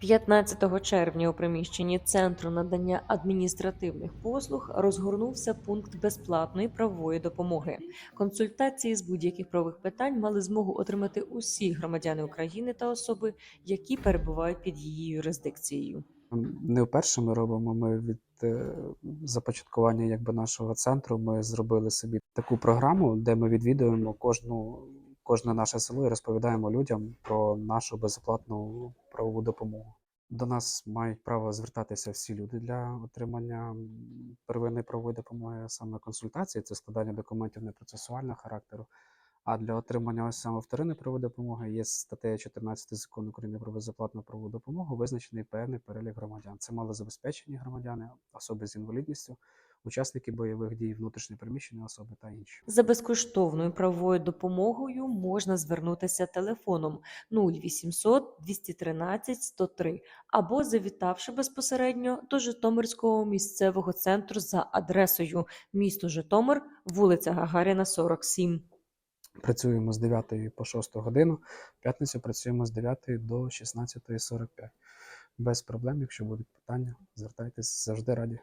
15 червня у приміщенні Центру надання адміністративних послуг розгорнувся пункт безплатної правової допомоги. Консультації з будь-яких правових питань мали змогу отримати усі громадяни України та особи, які перебувають під її юрисдикцією. Не вперше ми робимо. Ми від е, започаткування якби нашого центру ми зробили собі таку програму, де ми відвідуємо кожну, кожне наше село і розповідаємо людям про нашу безоплатну правову допомогу. До нас мають право звертатися всі люди для отримання первинної правової допомоги, саме консультації, це складання документів непроцесуального характеру. А для отримання ось саме вторинної правової допомоги є статтею 14 закону України про безоплатну правову допомогу, визначений певний перелік громадян. Це малозабезпечені громадяни, особи з інвалідністю, учасники бойових дій, внутрішньопереміщені особи та інші. За безкоштовною правовою допомогою можна звернутися телефоном 0800 213 103 або завітавши безпосередньо до Житомирського місцевого центру за адресою місто Житомир, вулиця Гагаріна, 47. Працюємо з 9 по 6 годину, в п'ятницю працюємо з 9 до 16.45. Без проблем, якщо будуть питання, звертайтесь завжди раді.